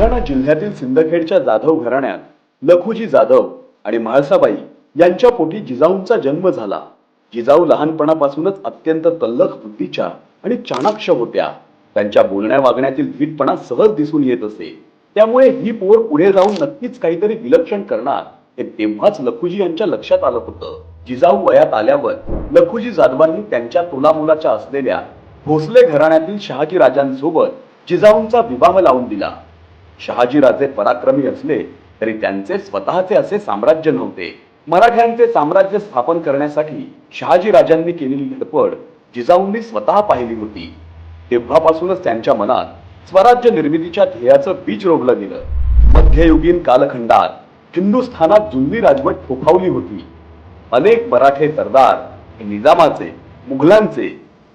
बुलढाणा जिल्ह्यातील सिंदखेडच्या जाधव घराण्यात लखुजी जाधव आणि म्हाळसाबाई यांच्या पोटी जिजाऊंचा जन्म झाला. जिजाऊ लहानपणापासूनच अत्यंत तल्लख बुद्धीच्या आणि चाणाक्ष होत्या. त्यांच्या बोलण्या वागण्यातील धीटपणा सहज दिसून येत असे. त्यामुळे ही पोर पुढे जाऊन नक्कीच काहीतरी विलक्षण करणार हे तेव्हाच लखुजी यांच्या लक्षात आलं होतं. जिजाऊ वयात आल्यावर लखुजी जाधवांनी त्यांच्या तोलामुलाच्या असलेल्या भोसले घराण्यातील शहाजी राजांसोबत जिजाऊंचा विवाह लावून दिला. शहाजीराजे पराक्रमी असले तरी त्यांचे स्वतःचे असे साम्राज्य नव्हते. मराठ्यांचे साम्राज्य स्थापन करण्यासाठी शहाजी राजांनी केलेली धडपड जिजाऊंनी स्वतः पाहिली होती. तेव्हापासूनच त्यांच्या मनात स्वराज्य निर्मितीच्या ध्येयाचं बीज रोवलं गेलं. मध्ययुगीन कालखंडात हिंदुस्थानात जुन्नी राजवट फोफावली होती. अनेक मराठे सरदार निजामाचे मुघलांचे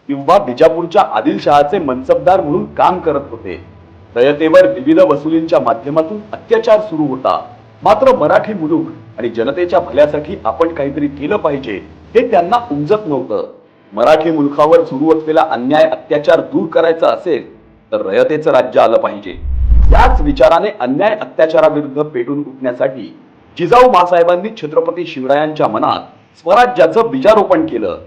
किंवा बिजापूरच्या आदिलशहाचे मनसबदार म्हणून काम करत होते. रयतेवर विविध वसुलींच्या माध्यमातून अत्याचार सुरू होता. मात्र मराठी मुलूक आणि जनतेच्या भल्यासाठी आपण काहीतरी केलं पाहिजे हे त्यांना उमजत नव्हतं. मराठी मुलखावर सुरू असलेला अन्याय अत्याचार दूर करायचा असेल तर रयतेचं राज्य आलं पाहिजे. याच विचाराने अन्याय अत्याचाराविरुद्ध पेटून उठण्यासाठी जिजाऊ मासाहेबांनी छत्रपती शिवरायांच्या मनात स्वराज्याचं बीजारोपण केलं.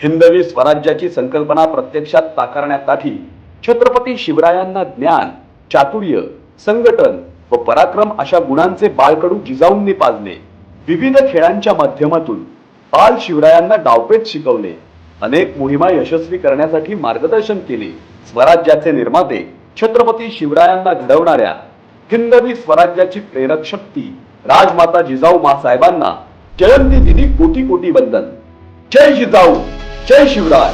हिंदवी स्वराज्याची संकल्पना प्रत्यक्षात साकारण्यासाठी छत्रपती शिवरायांना ज्ञान चातुर्य संघटन व पराक्रम अशा गुणांचे बाळकडू जिजाऊंनी पाजले विविध खेळांच्या माध्यमातून बाल शिवरायांना डावपेच शिकवले अनेक मोहिमा यशस्वी करण्यासाठी मार्गदर्शन केले. स्वराज्याचे निर्माते छत्रपती शिवरायांना घडवणाऱ्या हिंदवी स्वराज्याची प्रेरक शक्ती राजमाता जिजाऊ मासाहेबांना जयंती दिनी कोटी कोटी वंदन. जय जिजाऊ जय शिवराय.